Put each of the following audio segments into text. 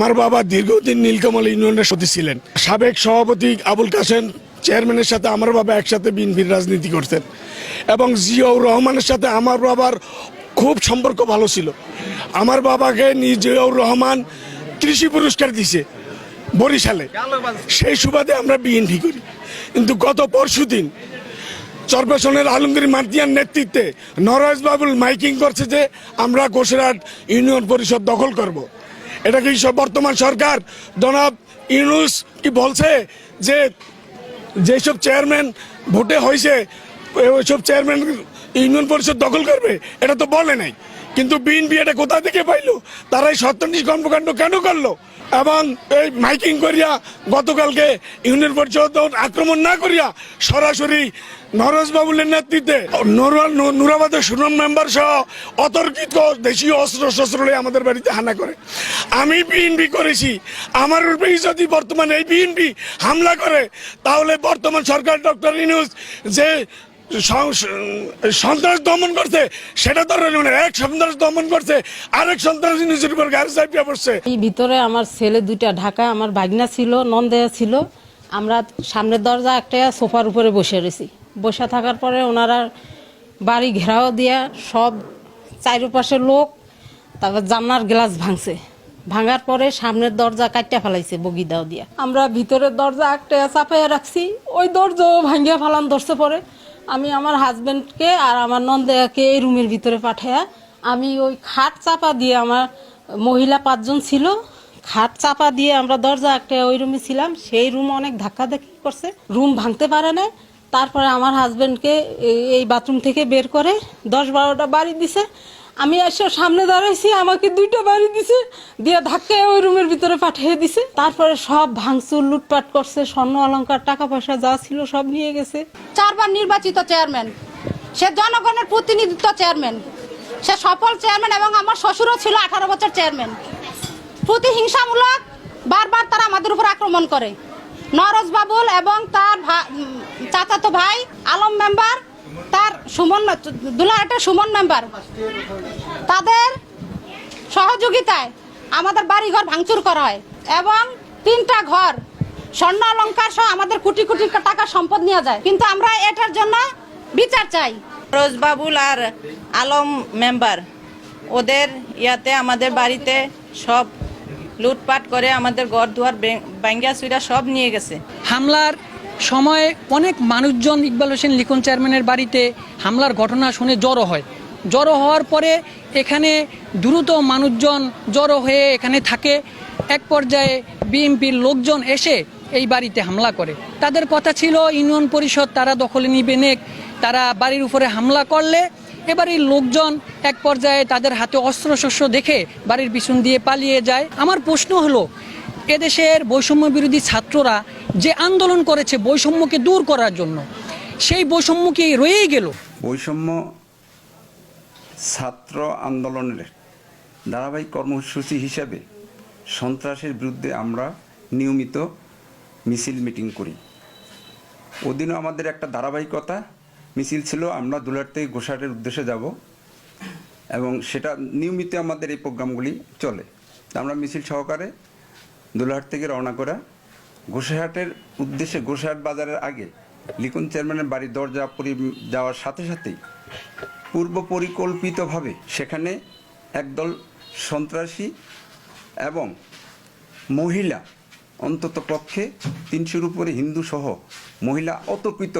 আমার বাবা দীর্ঘদিন নীলকমল ইউনিয়নের সদস্য ছিলেন। সাবেক সভাপতি আবুল কাসেম চেয়ারম্যানের সাথে আমার বাবা একসাথে বিএনপির রাজনীতি করতেন। এবং জিয়াউর রহমানের সাথে আমার বাবার খুব সম্পর্ক ভালো ছিল। আমার বাবাকে জিয়াউর রহমান কৃষি পুরস্কার দিছে বরিশালে। সেই সুবাদে আমরা বিএনপি করি। কিন্তু গত পরশু দিন চরপেশনের আলমগীর মার্দিয়ার নেতৃত্বে নরওয়েজ বাবুল মাইকিং করছে যে আমরা গোসেরহাট ইউনিয়ন পরিষদ দখল করব। এটা কি বর্তমান সরকার? জনাব ইউনুস কি বলছে যে যেসব চেয়ারম্যান ভোটে হয়েছে ওইসব চেয়ারম্যান ইউনিয়ন পরিষদ দখল করবে? এটা তো বলে নাই। কিন্তু বিএনপি এটা কোথা থেকে পাইলো? তারা এই সত্যানিশ কর্মকাণ্ড কেন করল? এবং এই মাইকিং করিয়া গতকালকে ইউনিয়ন পরিষদ আক্রমণ না করিয়া সরাসরি নরজ বাবুলের নেতৃত্বে নুরাবাদের সুনাম মেম্বার সহ অতর্কিত দেশীয় অস্ত্র শস্ত্র আমাদের বাড়িতে হানা করে। আমি বিএনপি করেছি। আমার উপরেই যদি বর্তমানে এই বিএনপি হামলা করে, তাহলে বর্তমান সরকার ডক্টর ইনুস যে সন্ত্রাস দমন করছে, সেটা তো রইল না। এক সন্ত্রাস দমন করছে, আরেক সন্ত্রাস নিজের উপর গাড়ি চাপিয়ে পড়ছে। এই ভিতরে আমার ছেলে দুইটা ঢাকা আমার বাগনা ছিল, নন্দেয়া ছিল। আমরা সামনের দরজা একটা সোফার উপরে বসে রয়েছি। বসে থাকার পরে ওনারা বাড়ি ঘেরাও দিয়া সব চারিপাশে লোক, তারপর জানলার গ্লাস ভাঙছে। ভাঙার পরে সামনের দরজা কাটিয়া ফেলাইছে বগি দাও দিয়া। আমরা ভিতরের দরজা একটা চাপাইয়া রাখছি, ওই দরজাও ভাঙ্গিয়া ফেলান ধরছে পরে। আমি আমার হাজবেন্ডকে আর আমার নন্দাকে এই রুমের ভিতরে পাঠাইয়া আমি ওই খাট চাপা দিয়ে আমার মহিলা পাঁচজন ছিল, খাট চাপা দিয়ে আমরা দরজা একটা ওই রুমে ছিলাম। সেই রুম অনেক ধাক্কা ধাক্কি করছে, রুম ভাঙতে পারে না তারপরে আমার হাজবেন্ডকে এই- এই বাথরুম থেকে বের করে দশ বারোটা বাড়ি দিছে। আমি এসে সামনে দাঁড়াইছি, আমাকে দুইটা বাড়ি দিছে, দিয়ে ধাক্কায় ওই রুমের ভিতরে পাঠিয়ে দিছে। তারপরে সব ভাঙচুর, লুটপাট করছে, স্বর্ণ অলংকার টাকা পয়সা যা ছিল সব নিয়ে গেছে। চারবার নির্বাচিত চেয়ারম্যান, সে জনগণের প্রতিনিধিত্ব চেয়ারম্যান, সে সফল চেয়ারম্যান এবং আমার শ্বশুরও ছিল আঠারো বছর চেয়ারম্যান। প্রতিহিংসামূলক বারবার তারা আমাদের উপর আক্রমণ করে। নরজ বাবুল এবং তার চাচাতো ভাই আলম মেম্বার সুমন দুলাহাটের সুমন মেম্বার তাদের সহযোগিতায় আমাদের বাড়িঘর ভাঙচুর করা হয় এবং তিনটা ঘর স্বর্ণ অলংকার সহ আমাদের কোটি কোটি টাকা সম্পদ নিয়ে যায়। কিন্তু আমরা এটার জন্য বিচার চাই। রোজ বাবুল আর আলম মেম্বার ওদের ইয়াতে আমাদের বাড়িতে সব লুটপাট করে আমাদের ঘর দুয়ার ব্যাঙ্গা সুইরা সব নিয়ে গেছে। হামলার সময় অনেক মানুষজন ইকবাল হোসেন লিখন চেয়ারম্যানের বাড়িতে হামলার ঘটনা শুনে জড়ো হয়। জড়ো হওয়ার পরে এখানে দ্রুত মানুষজন জড়ো হয়ে এখানে থাকে। এক পর্যায়ে বিএনপির লোকজন এসে এই বাড়িতে হামলা করে। তাদের কথা ছিল, ইউনিয়ন পরিষদ, তারা দখলে নিবে, নেক। তারা বাড়ির উপরে হামলা করলে। এবার এই লোকজন এক পর্যায়ে তাদের হাতে অস্ত্রশস্ত্র দেখে বাড়ির পিছন দিয়ে পালিয়ে যায়। আমার প্রশ্ন হলো এদেশের বৈষম্য বিরোধী ছাত্ররা যে আন্দোলন করেছে বৈষম্যকে দূর করার জন্য, সেই বৈষম্য কি রয়েই গেল? বৈষম্য ছাত্র আন্দোলনের ধারাবাহিক কর্মসূচি হিসাবে সন্ত্রাসের বিরুদ্ধে আমরা নিয়মিত মিছিল মিটিং করি। ওদিনও আমাদের একটা ধারাবাহিকতা মিছিল ছিল, আমরা দুলার থেকে গোসাটের উদ্দেশ্যে যাব এবং সেটা নিয়মিত আমাদের এই প্রোগ্রামগুলি চলে। আমরা মিছিল সহকারে দুলাহাট থেকে রওনা করা গোসাহাটের উদ্দেশ্যে গোসাহাট বাজারের আগে লিখন চেয়ারম্যানের বাড়ির দরজা পরি যাওয়ার সাথে সাথেই পূর্ব পরিকল্পিতভাবে সেখানে একদল সন্ত্রাসী এবং মহিলা অন্তত পক্ষে তিনশোর উপরে হিন্দু সহ মহিলা অতর্কিত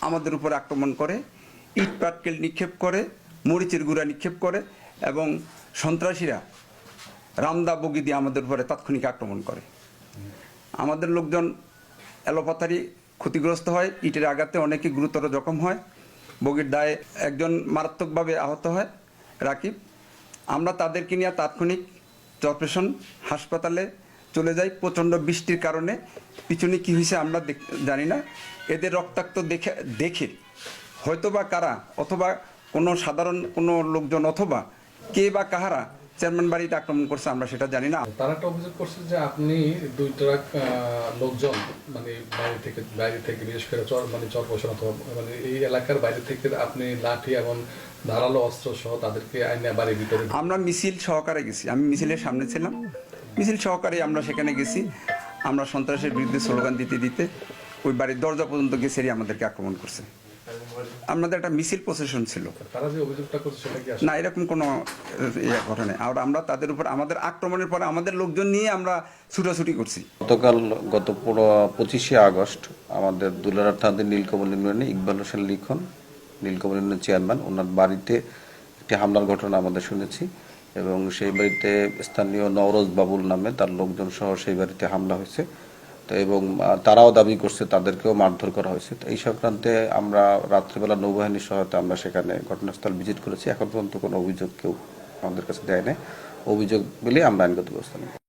আমাদের উপর আক্রমণ করে ইট পাটকেল নিক্ষেপ করে, মরিচের গুঁড়া নিক্ষেপ করে এবং সন্ত্রাসীরা রামদা বগি দিয়ে আমাদের উপরে তাৎক্ষণিক আক্রমণ করে। আমাদের লোকজন এলোপাথারি ক্ষতিগ্রস্ত হয়, ইটের আঘাতে অনেকে গুরুতর জখম হয়, বগির দায়ে একজন মারাত্মকভাবে আহত হয়, রাকিব। আমরা তাদেরকে নিয়ে তাৎক্ষণিক অপারেশন হাসপাতালে চলে যাই। প্রচণ্ড বৃষ্টির কারণে পিছনে কি হয়েছে আমরা জানি না। এদের রক্তাক্ত দেখে দেখে হয়তোবা কারা অথবা কোনো সাধারণ কোনো লোকজন অথবা কে বা কাহারা চেয়ারম্যান বাড়িতে আক্রমণ করছে আমরা সেটা জানি না। তারা একটা অভিযোগ করছে যে আপনি দুই ট্রাক লোকজন মানে বাইরে থেকে বাইরে থেকে বিশেষ করে চর মানে চরপোষণ অথবা মানে এই এলাকার বাইরে থেকে আপনি লাঠি এবং ধারালো অস্ত্র সহ তাদেরকে আইনে বাড়ির ভিতরে আমরা মিছিল সহকারে গেছি। আমি মিছিলের সামনে ছিলাম। মিছিল সহকারে আমরা সেখানে গেছি। আমরা সন্ত্রাসের বিরুদ্ধে স্লোগান দিতে দিতে ওই বাড়ির দরজা পর্যন্ত গেছে আমাদেরকে আক্রমণ করছে। আমাদের একটা মিছিল প্রসেশন ছিল। তারা যে অভিযোগটা করছে সেটা কি আসলে? না এরকম কোনো ইয়ে ঘটনা নেই। আর আমরা তাদের উপর আমাদের আক্রমণের পরে আমাদের লোকজন নিয়ে আমরা ছুটাছুটি করছি। গতকাল গত পঁচিশে আগস্ট আমাদের দুলারার থানাদের নীলকমল ইউনিয়নে ইকবাল হোসেন লিখন নীলকমল ইউনিয়নের চেয়ারম্যান ওনার বাড়িতে একটি হামলার ঘটনা আমাদের শুনেছি এবং সেই বাড়িতে স্থানীয় নওরোজ বাবুল নামে তার লোকজন সহ সেই বাড়িতে হামলা হয়েছে। এবং তারাও দাবি করছে তাদেরকেও মারধর করা হয়েছে। এই সংক্রান্তে আমরা রাত্রিবেলা নৌবাহিনীর সহায়তা আমরা সেখানে ঘটনাস্থল ভিজিট করেছি। এখন পর্যন্ত কোনো অভিযোগ কেউ আমাদের কাছে দেয় নাই। অভিযোগ পেলে আমরা আইনগত ব্যবস্থা নেব।